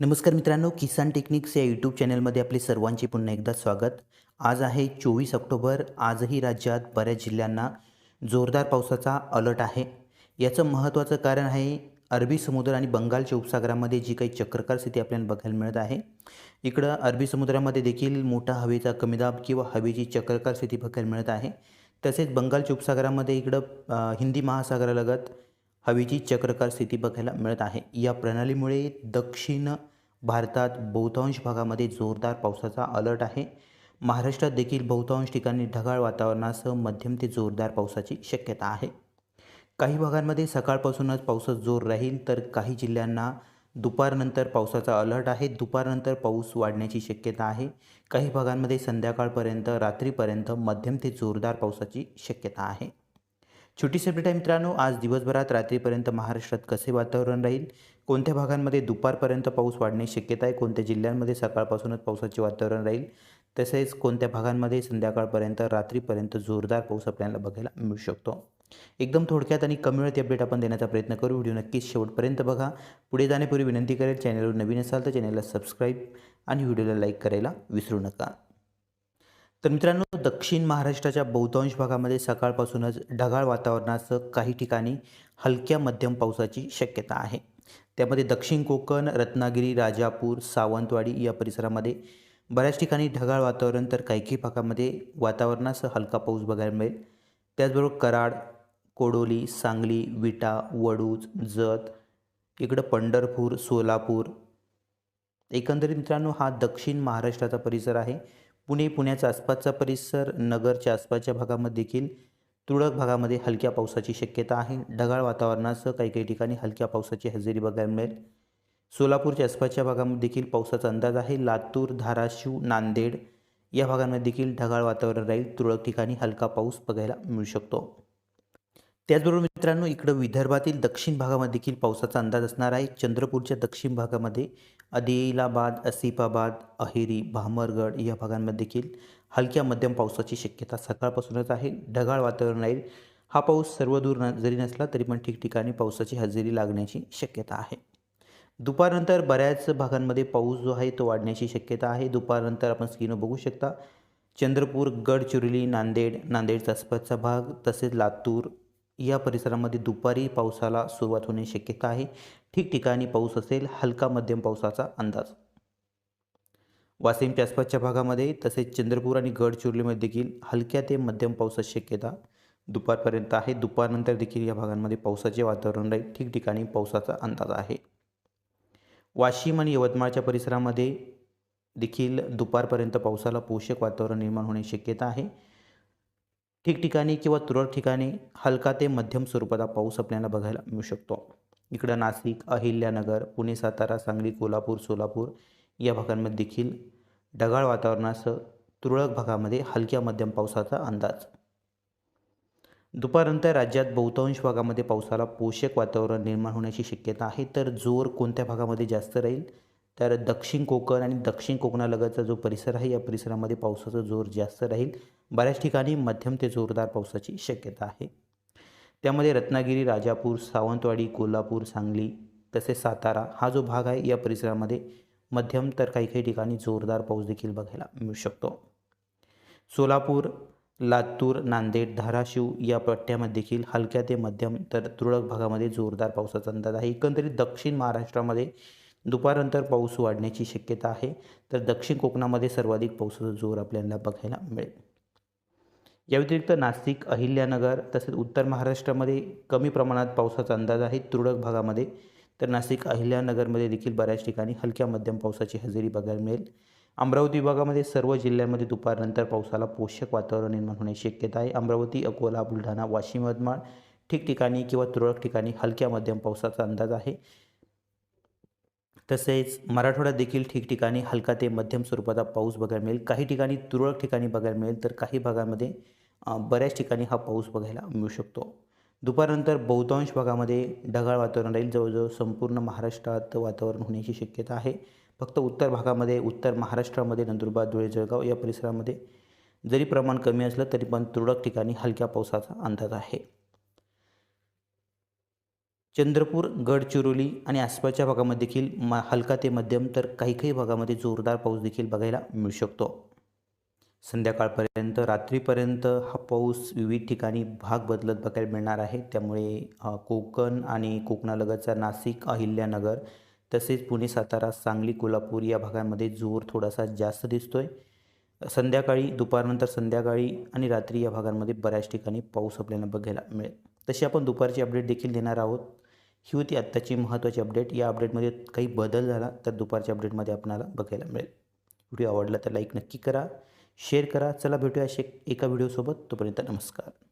नमस्कार मित्रांनो किसान टेक्निक्स या यूट्यूब चॅनलमध्ये आपले सर्वांचे पुन्हा एकदा स्वागत. आज आहे चोवीस ऑक्टोबर. आजही राज्यात बऱ्याच जिल्ह्यांना जोरदार पावसाचा अलर्ट आहे. याचं महत्त्वाचं कारण आहे अरबी समुद्र आणि बंगालच्या उपसागरामध्ये जी काही चक्रकार स्थिती आपल्याला बघायला मिळत आहे इकडं अरबी समुद्रामध्ये देखील मोठा हवेचा कमी दाब किंवा हवेची चक्रकार स्थिती बघायला मिळत आहे. तसेच बंगालच्या उपसागरामध्ये इकडं हिंदी महासागरालगत हवेची चक्रकार स्थिती बघायला मिळत आहे. या प्रणालीमुळे दक्षिण भारतात बहुतांश भागामध्ये जोरदार पावसाचा अलर्ट आहे. महाराष्ट्रात देखील बहुतांश ठिकाणी ढगाळ वातावरणासह मध्यम ते जोरदार पावसाची शक्यता आहे. काही भागांमध्ये सकाळपासूनच पावसात जोर राहील तर काही जिल्ह्यांना दुपारनंतर पावसाचा अलर्ट आहे. दुपारनंतर पाऊस वाढण्याची शक्यता आहे. काही भागांमध्ये संध्याकाळपर्यंत रात्रीपर्यंत मध्यम ते जोरदार पावसाची शक्यता आहे. छोटी अपडेट आहे मित्रांनो आज दिवसभरात रात्रीपर्यंत महाराष्ट्रात कसे वातावरण राहील? कोणत्या भागांमध्ये दुपारपर्यंत पाऊस वाढण्याची शक्यता आहे? कोणत्या जिल्ह्यांमध्ये सकाळपासूनच पावसाचे वातावरण राहील? तसेच कोणत्या भागांमध्ये संध्याकाळपर्यंत रात्रीपर्यंत जोरदार पाऊस आपल्याला बघायला मिळू शकतो? एकदम थोडक्यात आणि कमी वेळात अपडेट आपण देण्याचा प्रयत्न करू. व्हिडिओ नक्कीच शेवटपर्यंत बघा. पुढे जाण्यापूर्वी विनंती करेल चॅनलवर नवीन असाल तर चॅनलला सबस्क्राईब आणि व्हिडिओला लाईक करायला विसरू नका. तर मित्रांनो दक्षिण महाराष्ट्राच्या बहुतांश भागामध्ये सकाळपासूनच ढगाळ वातावरणासह काही ठिकाणी हलक्या मध्यम पावसाची शक्यता आहे. त्यामध्ये दक्षिण कोकण रत्नागिरी राजापूर सावंतवाडी या परिसरामध्ये बऱ्याच ठिकाणी ढगाळ वातावरण तर काही काही भागामध्ये वातावरणासह हलका पाऊस बघायला मिळेल. त्याचबरोबर कराड कोडोली सांगली विटा वडूज जत इकडं पंढरपूर सोलापूर. एकंदरीत मित्रांनो हा दक्षिण महाराष्ट्राचा परिसर आहे. पुणे पुण्याच्या आसपासचा परिसर नगरच्या आसपासच्या भागामध्ये देखील तुरळक भागामध्ये हलक्या पावसाची शक्यता आहे. ढगाळ वातावरणासह काही काही ठिकाणी हलक्या पावसाची हजेरी बघायला मिळेल. सोलापूरच्या आसपासच्या भागामध्ये देखील पावसाचा अंदाज आहे. लातूर धाराशिव नांदेड या भागांमध्ये देखील ढगाळ वातावरण राहील. तुरळक ठिकाणी हलका पाऊस बघायला मिळू शकतो. त्याचबरोबर मित्रांनो इकडं विदर्भातील दक्षिण भागामध्ये देखील पावसाचा अंदाज असणार आहे. चंद्रपूरच्या दक्षिण भागामध्ये आदिलाबाद असिफाबाद अहेरी भामरगड या भागांमध्ये देखील हलक्या मध्यम पावसाची शक्यता सकाळपासूनच आहे. ढगाळ वातावरण राहील. हा पाऊस सर्व दूर न जरी नसला तरी पण ठिकठिकाणी पावसाची हजेरी लागण्याची शक्यता आहे. दुपारनंतर बऱ्याच भागांमध्ये पाऊस जो आहे तो वाढण्याची शक्यता आहे. दुपारनंतर आपण स्क्रीनवर बघू शकता चंद्रपूर गडचिरोली नांदेड नांदेडचा आसपासचा भाग तसेच लातूर या परिसरामध्ये दुपारी पावसाला सुरुवात होण्याची शक्यता आहे. ठिकठिकाणी पाऊस असेल हलका मध्यम पावसाचा अंदाज. वाशिमच्या आसपासच्या भागामध्ये तसेच चंद्रपूर आणि गडचिरोलीमध्ये देखील हलक्या ते मध्यम पावसाची शक्यता दुपारपर्यंत आहे. दुपारनंतर देखील या भागांमध्ये पावसाचे वातावरण राहील. ठिकठिकाणी पावसाचा अंदाज आहे. वाशिम आणि यवतमाळच्या परिसरामध्ये देखील दुपारपर्यंत पावसाला पोषक वातावरण निर्माण होण्याची शक्यता आहे. ठिकठिकाणी किंवा तुरळक ठिकाणी हलका ते मध्यम स्वरूपाचा पाऊस आपल्याला बघायला मिळू शकतो. इकडं नाशिक अहिल्यानगर पुणे सातारा सांगली कोल्हापूर सोलापूर या भागांमध्ये देखील ढगाळ वातावरणासह तुरळक भागामध्ये हलक्या मध्यम पावसाचा अंदाज. दुपारनंतर राज्यात बहुतांश भागामध्ये पावसाला पोषक वातावरण निर्माण होण्याची शक्यता आहे. तर जोर कोणत्या भागामध्ये जास्त राहील? तर दक्षिण कोकण आणि दक्षिण कोकणालगतचा जो परिसर आहे या परिसरामध्ये पावसाचा जोर जास्त राहील. बऱ्याच ठिकाणी मध्यम ते जोरदार पावसाची शक्यता आहे. त्यामध्ये रत्नागिरी राजापूर सावंतवाडी कोल्हापूर सांगली तसेच सातारा हा जो भाग आहे या परिसरामध्ये मध्यम तर काही काही ठिकाणी जोरदार पाऊस देखील बघायला मिळू शकतो. सोलापूर लातूर नांदेड धाराशिव या पट्ट्यामध्ये देखील हलक्या ते मध्यम तर तुरळक भागामध्ये जोरदार पावसाचा अंदाज आहे. एकंदरीत दक्षिण महाराष्ट्रामध्ये दुपारनंतर पाऊस वाढण्याची शक्यता आहे तर दक्षिण कोकणामध्ये सर्वाधिक पावसाचा जोर आपल्याला बघायला मिळेल. या व्यतिरिक्त नाशिक अहिल्यानगर तसेच उत्तर महाराष्ट्रामध्ये कमी प्रमाणात पावसाचा अंदाज आहे तुरळक भागामध्ये. तर नाशिक अहिल्यानगरमध्ये देखील बऱ्याच ठिकाणी हलक्या मध्यम पावसाची हजेरी बघायला मिळेल. अमरावती विभागामध्ये सर्व जिल्ह्यांमध्ये दुपारनंतर पावसाला पोषक वातावरण निर्माण होण्याची शक्यता आहे. अमरावती अकोला बुलढाणा वाशिम यवतमाळ ठिकठिकाणी किंवा तुरळक ठिकाणी हलक्या मध्यम पावसाचा अंदाज आहे. तसेच मराठवाड्यात देखील ठिकठिकाणी हलका ते मध्यम स्वरूपाचा पाऊस बघायला मिळेल. काही ठिकाणी तुरळक ठिकाणी बघायला मिळेल तर काही भागामध्ये बऱ्याच ठिकाणी हा पाऊस बघायला मिळू शकतो. दुपारनंतर बहुतांश भागामध्ये ढगाळ वातावरण राहील. जवळजवळ संपूर्ण महाराष्ट्रात वातावरण होण्याची शक्यता आहे. फक्त उत्तर भागामध्ये उत्तर महाराष्ट्रामध्ये नंदुरबार धुळे जळगाव या परिसरामध्ये जरी प्रमाण कमी असलं तरी पण तुरळक ठिकाणी हलक्या पावसाचा अंदाज आहे. चंद्रपूर गडचिरोली आणि आसपासच्या भागामध्ये देखील मा हलका ते मध्यम तर काही काही भागामध्ये जोरदार पाऊस देखील बघायला मिळू शकतो. संध्याकाळपर्यंत रात्रीपर्यंत हा पाऊस विविध ठिकाणी भाग बदलत बघायला मिळणार आहे. त्यामुळे कोकण आणि कोकणालगतचा नाशिक अहिल्यानगर तसेच पुणे सातारा सांगली कोल्हापूर या भागांमध्ये जोर थोडासा जास्त दिसतोय. संध्याकाळी दुपारनंतर संध्याकाळी आणि रात्री या भागांमध्ये बऱ्याच ठिकाणी पाऊस आपल्याला बघायला मिळेल. तशी आपण दुपारची अपडेट देखील देणार आहोत. ही होती आत्ताची महत्त्वाची अपडेट या अपडेटमध्ये काही बदल झाला तर दुपारच्या अपडेटमध्ये आपल्याला बघायला मिळेल. व्हिडिओ आवडला तर लाईक नक्की करा शेअर करा. चला भेटूया असे एका व्हिडिओसोबत तोपर्यंत नमस्कार.